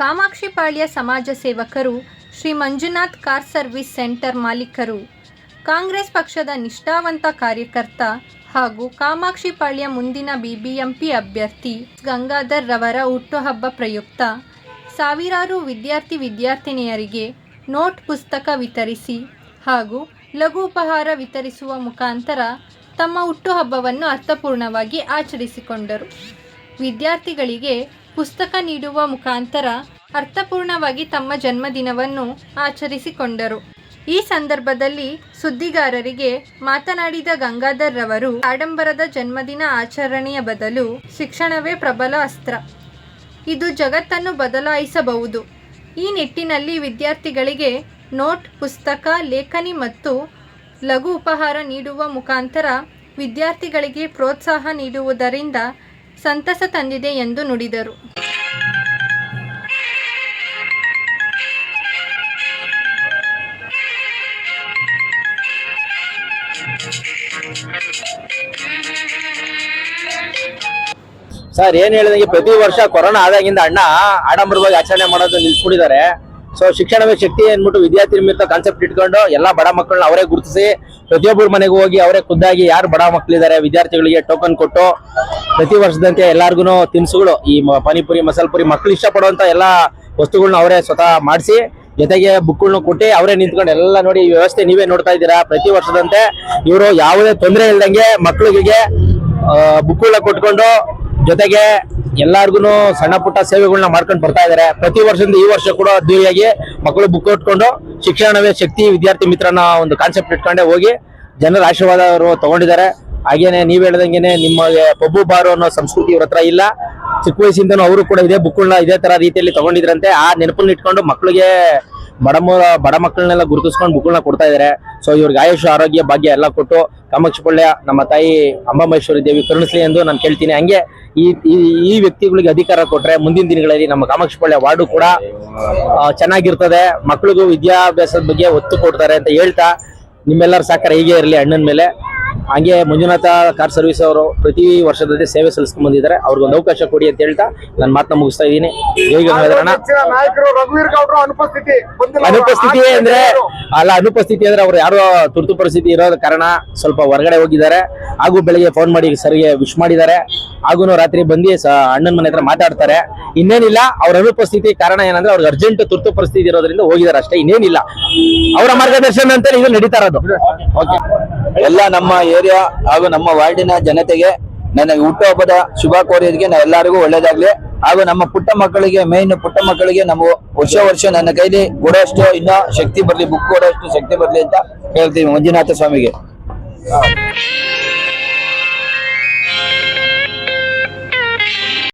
ಕಾಮಾಕ್ಷಿಪಾಳ್ಯ ಸಮಾಜ ಸೇವಕರು Shri Manjunath car service centre ಮಾಲೀಕರು. ಕಾಂಗ್ರೆಸ್ ಪಕ್ಷದ ನಿಷ್ಠಾವಂತ ಕಾರ್ಯಕರ್ತ ಹಾಗೂ ಕಾಮಾಕ್ಷಿಪಾಳ್ಯ ಮುಂದಿನ ಬಿಬಿಎಂಪಿ ಅಭ್ಯರ್ಥಿ ಗಂಗಾಧರ್ ರವರ ಹುಟ್ಟುಹಬ್ಬ ಪ್ರಯುಕ್ತ ಸಾವಿರಾರು ವಿದ್ಯಾರ್ಥಿ ವಿದ್ಯಾರ್ಥಿನಿಯರಿಗೆ ನೋಟ್ ಪುಸ್ತಕ ವಿತರಿಸಿ ಹಾಗೂ ಲಘು ಉಪಹಾರ ವಿತರಿಸುವ ಮುಖಾಂತರ ತಮ್ಮ ಹುಟ್ಟುಹಬ್ಬವನ್ನು ಅರ್ಥಪೂರ್ಣವಾಗಿ ಆಚರಿಸಿಕೊಂಡರು. ವಿದ್ಯಾರ್ಥಿಗಳಿಗೆ ಪುಸ್ತಕ ನೀಡುವ ಮುಖಾಂತರ ಅರ್ಥಪೂರ್ಣವಾಗಿ ತಮ್ಮ ಜನ್ಮದಿನವನ್ನು ಆಚರಿಸಿಕೊಂಡರು. ಈ ಸಂದರ್ಭದಲ್ಲಿ ಸುದ್ದಿಗಾರರಿಗೆ ಮಾತನಾಡಿದ ಗಂಗಾಧರ್ ರವರು, ಆಡಂಬರದ ಜನ್ಮದಿನ ಆಚರಣೆಯ ಬದಲು ಶಿಕ್ಷಣವೇ ಪ್ರಬಲ ಅಸ್ತ್ರ. ಇದು ಜಗತ್ತನ್ನು ಬದಲಾಯಿಸಬಹುದು. ಈ ನಿಟ್ಟಿನಲ್ಲಿ ವಿದ್ಯಾರ್ಥಿಗಳಿಗೆ ನೋಟ್, ಪುಸ್ತಕ, ಲೇಖನಿ ಮತ್ತು ಲಘು ಉಪಹಾರ ನೀಡುವ ಮುಖಾಂತರ ವಿದ್ಯಾರ್ಥಿಗಳಿಗೆ ಪ್ರೋತ್ಸಾಹ ನೀಡುವುದರಿಂದ ಸಂತಸ ತಂದಿದೆ ಎಂದು ನುಡಿದರು. ಸರ್, ಏನ್ ಹೇಳಿದಂಗೆ ಪ್ರತಿ ವರ್ಷ ಕೊರೋನಾ ಆದಾಗಿಂದ ಅಣ್ಣ ಆಡಂಬರವಾಗಿ ಆಚರಣೆ ಮಾಡೋದು ನಿಲ್ಸ್ಬಿಟ್ಟಿದ್ದಾರೆ. ಸೊ ಶಿಕ್ಷಣವೇ ಶಕ್ತಿ ಅಂದ್ಬಿಟ್ಟು ವಿದ್ಯಾರ್ಥಿ ನಿಮಿತ್ತ ಕಾನ್ಸೆಪ್ಟ್ ಇಟ್ಕೊಂಡು ಎಲ್ಲಾ ಬಡ ಮಕ್ಕಳನ್ನ ಅವರೇ ಗುರುತಿಸಿ ಪ್ರತಿಯೊಬ್ಬರ ಮನೆಗೆ ಹೋಗಿ ಅವರೇ ಖುದ್ದಾಗಿ ಯಾರು ಬಡ ಮಕ್ಕಳಿದ್ದಾರೆ, ವಿದ್ಯಾರ್ಥಿಗಳಿಗೆ ಟೋಕನ್ ಕೊಟ್ಟು ಪ್ರತಿ ವರ್ಷದಂತೆ ಎಲ್ಲಾರ್ಗು ತಿನಿಸುಗಳು. ಈ ಪಾನಿಪುರಿ ಮಸಾಲ ಪುರಿ ಮಕ್ಕಳು ಇಷ್ಟಪಡುವಂತ ಎಲ್ಲಾ ವಸ್ತುಗಳನ್ನ ಅವರೇ ಸ್ವತಃ ಮಾಡಿಸಿ, ಜೊತೆಗೆ ಬುಕ್ಗಳನ್ನ ಕೊಟ್ಟು ಅವರೇ ನಿಂತ್ಕೊಂಡು ಎಲ್ಲ ನೋಡಿ ವ್ಯವಸ್ಥೆ ನೀವೇ ನೋಡ್ತಾ ಇದ್ದೀರಾ? ಪ್ರತಿ ವರ್ಷದಂತೆ ಇವರು ಯಾವುದೇ ತೊಂದರೆ ಇಲ್ದಂಗೆ ಮಕ್ಕಳಿಗೆ ಬುಕ್ಗಳನ್ನ ಕೊಟ್ಕೊಂಡು ಜೊತೆಗೆ ಎಲ್ಲಾರ್ಗು ಸಣ್ಣ ಪುಟ್ಟ ಸೇವೆಗಳನ್ನ ಮಾಡ್ಕೊಂಡು ಬರ್ತಾ ಇದಾರೆ. ಪ್ರತಿ ವರ್ಷದಿಂದ ಈ ವರ್ಷ ಕೂಡ ಅದ್ದೂರಿಯಾಗಿ ಮಕ್ಕಳು ಬುಕ್ ಇಟ್ಕೊಂಡು ಶಿಕ್ಷಣವೇ ಶಕ್ತಿ ವಿದ್ಯಾರ್ಥಿ ಮಿತ್ರನ ಒಂದು ಕಾನ್ಸೆಪ್ಟ್ ಇಟ್ಕೊಂಡೆ ಹೋಗಿ ಜನರ ಆಶೀರ್ವಾದ ಅವರು ತಗೊಂಡಿದ್ದಾರೆ. ಹಾಗೇನೆ ನೀವ್ ಹೇಳ್ದಂಗೆನೆ ನಿಮಗೆ ಪಬ್ಬು ಬಾರು ಅನ್ನೋ ಸಂಸ್ಕೃತಿ ಇವ್ರ ಹತ್ರ ಇಲ್ಲ. ಚಿಕ್ಕ ವಯಸ್ಸಿಂದನೂ ಅವರು ಕೂಡ ಇದೇ ಬುಕ್ಗಳನ್ನ ಇದೇ ತರ ರೀತಿಯಲ್ಲಿ ತಗೊಂಡಿದ್ರಂತೆ. ಆ ನೆನಪನ್ನ ಇಟ್ಕೊಂಡು ಮಕ್ಕಳಿಗೆ ಬಡ ಮ- ಬಡ ಮಕ್ಕಳನ್ನೆಲ್ಲ ಗುರುತಿಸ್ಕೊಂಡು ಬುಕ್ಗಳನ್ನ ಕೊಡ್ತಾ ಇದಾರೆ. ಸೊ ಇವ್ರಿಗೆ ಆಯುಷ್, ಆರೋಗ್ಯ, ಭಾಗ್ಯ ಎಲ್ಲ ಕೊಟ್ಟು ಕಾಮಾಕ್ಷಿಪಳ್ಯ ನಮ್ಮ ತಾಯಿ ಅಂಬಮಹೇಶ್ವರಿ ದೇವಿ ಕರುಣಿಸ್ಲಿ ಎಂದು ನಾನು ಕೇಳ್ತೀನಿ. ಹಂಗೆ ಈ, ಈ- ವ್ಯಕ್ತಿಗಳಿಗೆ ಅಧಿಕಾರ ಕೊಟ್ರೆ ಮುಂದಿನ ದಿನಗಳಲ್ಲಿ ನಮ್ಮ ಕಾಮಾಕ್ಷಿಪಳ್ಯ ವಾರ್ಡು ಕೂಡ ಚೆನ್ನಾಗಿರ್ತದೆ. ಮಕ್ಕಳಿಗೂ ವಿದ್ಯಾಭ್ಯಾಸದ ಬಗ್ಗೆ ಒತ್ತು ಕೊಡ್ತಾರೆ ಅಂತ ಹೇಳ್ತಾ ನಿಮ್ಮೆಲ್ಲರ ಸಹಕಾರ ಹೀಗೆ ಇರಲಿ ಅಣ್ಣನ ಮೇಲೆ. ಹಂಗೆ ಮಂಜುನಾಥ ಕಾರ್ ಸರ್ವಿಸ್ ಅವರು ಪ್ರತಿ ವರ್ಷದಲ್ಲಿ ಸೇವೆ ಸಲ್ಲಿಸ್ಕೊಂಡ್ ಬಂದಿದ್ದಾರೆ. ಅವ್ರಿಗೊಂದು ಅವಕಾಶ ಕೊಡಿ ಅಂತ ಹೇಳ್ತಾ ನಾನು ಮಾತನ್ನ ಮುಗಿಸ್ತಾ ಇದ್ದೀನಿ. ಅನುಪಸ್ಥಿತಿ ಅಂದ್ರೆ, ಅಲ್ಲ, ಅನುಪಸ್ಥಿತಿ ಅಂದ್ರೆ ಅವ್ರು ಯಾರು ತುರ್ತು ಪರಿಸ್ಥಿತಿ ಇರೋದ ಕಾರಣ ಸ್ವಲ್ಪ ಹೊರಗಡೆ ಹೋಗಿದ್ದಾರೆ. ಹಾಗೂ ಬೆಳಿಗ್ಗೆ ಫೋನ್ ಮಾಡಿ ಸರಿಗೆ ವಿಶ್ ಮಾಡಿದ್ದಾರೆ. ಹಾಗೂ ರಾತ್ರಿ ಬಂದು ಅಣ್ಣನ ಮನೆ ಹತ್ರ ಮಾತಾಡ್ತಾರೆ. ಇನ್ನೇನಿಲ್ಲ, ಅವ್ರ ಅನುಪಸ್ಥಿತಿ ಕಾರಣ ಏನಂದ್ರೆ ಅವ್ರಿಗೆ ಅರ್ಜೆಂಟ್ ತುರ್ತು ಪರಿಸ್ಥಿತಿ ಇರೋದ್ರಿಂದ ಹೋಗಿದ್ದಾರೆ ಅಷ್ಟೇ, ಇನ್ನೇನಿಲ್ಲ. ಅವರ ಮಾರ್ಗದರ್ಶನ ಅಂತ ಇದು ನಡೀತಾ ಇರೋದು. ಓಕೆ ಎಲ್ಲ ನಮ್ಮ ಏರಿಯಾ ಹಾಗೂ ನಮ್ಮ ವಾರ್ಡಿನ ಜನತೆಗೆ ನನ್ನ ಹುಟ್ಟುಹಬ್ಬದ ಶುಭ ಕೋರಿಯೋದಕ್ಕೆ ನಾ ಎಲ್ಲರಿಗೂ ಒಳ್ಳೇದಾಗ್ಲಿ. ಹಾಗೂ ನಮ್ಮ ಪುಟ್ಟ ಮಕ್ಕಳಿಗೆ ಮೇನ್ ಪುಟ್ಟ ಮಕ್ಕಳಿಗೆ ನಾವು ವರ್ಷ ವರ್ಷ ನನ್ನ ಕೈಲಿ ಕೊಡೋಷ್ಟು ಇನ್ನ ಶಕ್ತಿ ಬರ್ಲಿ ಬುಕ್ ಕೊಡೋಷ್ಟು ಶಕ್ತಿ ಬರ್ಲಿ ಅಂತ ಹೇಳ್ತೀವಿ ಮಂಜುನಾಥ ಸ್ವಾಮಿಗೆ.